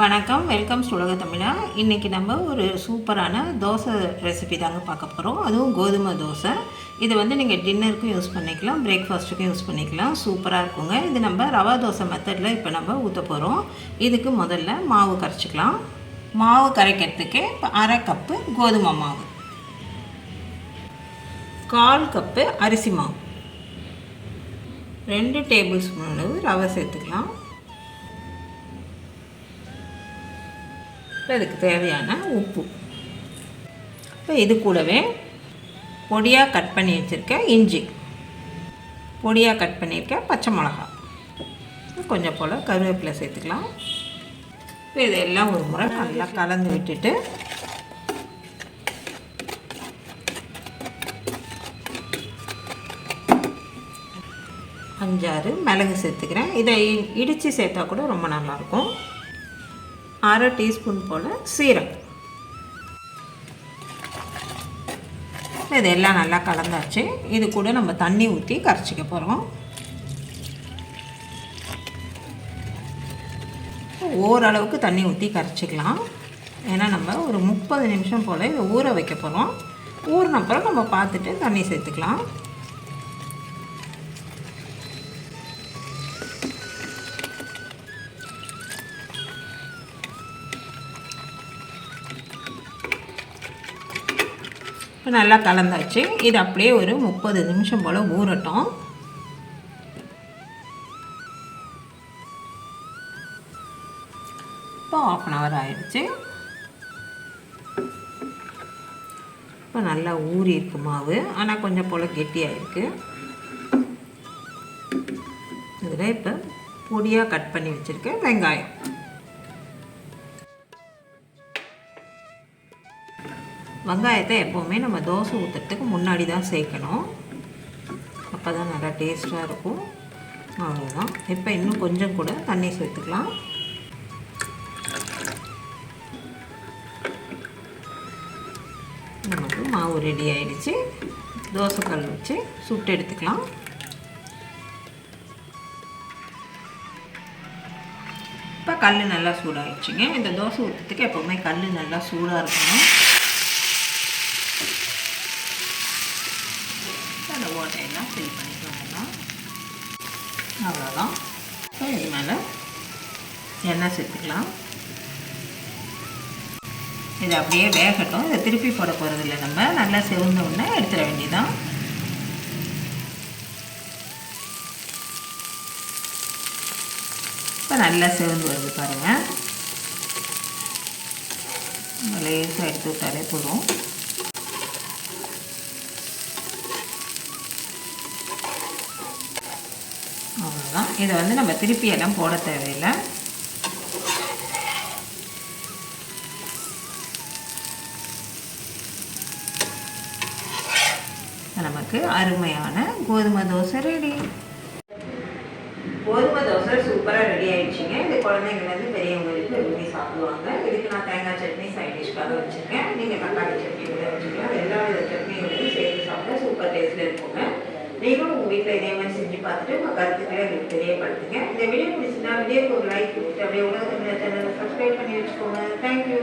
வணக்கம் வெல்கம் சுலக தமிழா. இன்றைக்கி நம்ம ஒரு சூப்பரான தோசை ரெசிபி தாங்க பார்க்க போகிறோம் அதுவும் கோதுமை தோசை. இது வந்து நீங்கள் டின்னருக்கும் யூஸ் பண்ணிக்கலாம் பிரேக்ஃபாஸ்ட்டுக்கும் யூஸ் பண்ணிக்கலாம். சூப்பராக இருக்குங்க. இது நம்ம ரவா தோசை மெத்தடில் இப்போ நம்ம ஊற்ற போகிறோம் இதுக்கு முதல்ல மாவு கரைச்சிக்கலாம். மாவு கரைக்கிறதுக்கு இப்போ அரை கப்பு கோதுமை மாவு. கால் கப்பு அரிசி மாவு. ரெண்டு டேபிள் ஸ்பூன் அளவு ரவை சேர்த்துக்கலாம். இப்போ இதுக்கு தேவையான உப்பு. இப்போ இது கூடவே பொடியாக கட் பண்ணி வச்சுருக்க இஞ்சி. பொடியாக கட் பண்ணியிருக்க பச்சை மிளகா கொஞ்சம் போல் கருவேப்பிலை சேர்த்துக்கலாம். இப்போ இதெல்லாம் ஒரு முறை நல்லா கலந்து விட்டுட்டு அஞ்சாறு மிளகு சேர்த்துக்கிறேன். இதை இடித்து சேர்த்தா கூட ரொம்ப நல்லாயிருக்கும் அரை டீஸ்பூன் போல் சீரகம். இதெல்லாம் நல்லா கலந்தாச்சு. இது கூட நம்ம தண்ணி ஊற்றி கரைச்சிக்க போகிறோம் ஓரளவுக்கு தண்ணி ஊற்றி கரைச்சிக்கலாம். ஏன்னா நம்ம ஒரு முப்பது நிமிஷம் போல் இதை ஊற வைக்க போகிறோம் ஊறினப்புறம் நம்ம பார்த்துட்டு தண்ணி சேர்த்துக்கலாம். இப்போ நல்லா கலந்தாச்சு. இது அப்படியே ஒரு முப்பது நிமிஷம் போல் ஊறட்டும். இப்போ ஆஃப் அன் ஹவர் ஆயிடுச்சு. இப்போ நல்லா ஊறி இருக்கு மாவு. ஆனால் கொஞ்சம் போல் கெட்டியாக இருக்குது இதில் இப்போ பொடியாக கட் பண்ணி வச்சுருக்கேன் வெங்காயம். வெங்காயத்தை எப்போவுமே நம்ம தோசை ஊற்றுறதுக்கு முன்னாடி தான் சேர்க்கணும். அப்போ தான் நல்லா டேஸ்ட்டாக இருக்கும். அவ்வளோதான் இப்போ இன்னும் கொஞ்சம் கூட தண்ணி சேர்த்துக்கலாம். நமக்கு மாவு ரெடி ஆயிடுச்சு. தோசைக்கல் வச்சு சுட்டு எடுத்துக்கலாம். இப்போ கல் நல்லா சூடாகிடுச்சிங்க இந்த தோசை ஊற்றுறதுக்கு எப்போவுமே கல் நல்லா சூடாக இருக்கணும். ஓட்டையெல்லாம் ஃபில் பண்ணிட்டு அவ்வளோதான். ஸோ இது மேலே எண்ணெய் சேர்த்துக்கலாம். இது அப்படியே வேகட்டும். இதை திருப்பி போட போகிறது இல்லை. நம்ம நல்லா செவந்த உடனே எடுத்துட வேண்டியதான் இப்போ நல்லா செவந்து வருது பாருங்கள் லேசாக எடுத்து விட்டாலே போதும். அவ்வளோதான் இதை வந்து நம்ம திருப்பி எல்லாம் போட தேவையில்லை. நமக்கு அருமையான கோதுமை தோசை ரெடி கோதுமை தோசை சூப்பராக ரெடி ஆயிடுச்சுங்க. இந்த குழந்தைங்கலேருந்து பெரியவங்களுக்கு விரும்பி சாப்பிடுவாங்க. இதுக்கு நான் தேங்காய் சட்னி சைட் டிஷ்க்காக வச்சுருக்கேன். நீங்கள் தக்காளி சட்னி கூட வச்சுக்கலாம். எல்லா வித சட்னிகளையும் சேர்த்து சாப்பிட்டா சூப்பர் டேஸ்ட்டில் இருக்குங்க. நீங்களும் உங்கள் வீட்டில் இதே மாதிரி செஞ்சு பார்த்துட்டு உங்கள் கருத்துக்களை எங்களுக்கு தெரியப்படுத்துங்க. இந்த வீடியோ பிடிச்சிருந்தா வீடியோக்கு ஒரு லைக் கொடுத்து அப்படியே உலகத்தில் சேனலை சப்ஸ்கிரைப் பண்ணி வச்சுக்கோங்க. தேங்க்யூ